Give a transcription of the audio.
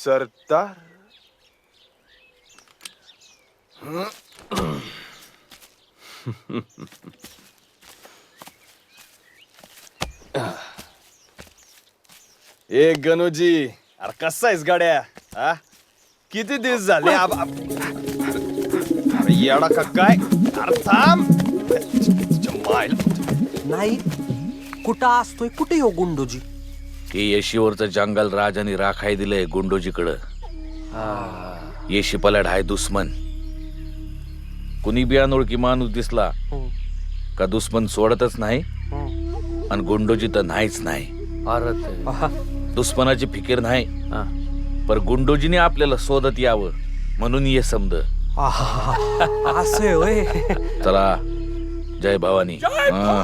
सरदार ए गणोजी अरे कसा आहेस गाड्या? हा किती दिवस झाले आब- आब- अरे येडा का काय? अरे थांब. तुझ्या मायला नाही कुठं असतोय? कुठे येऊ गुंडोजी? हे येशीवरचं जंगल राजाने राखाय दिलंय गुंडोजीकडं. येशी पलाड हाय दुश्मन. कुणी बी अनोळखी माणूस दिसला का दुश्मन सोडतच नाही? आणि गुंडोजी तर नाहीच नाही. दुश्मनाची फिकीर नाही. पर गुंडोजीने आपल्याला शोधत यावं म्हणून ये समद. आहा. असं आहे होय. चला. जय भवानी. हा.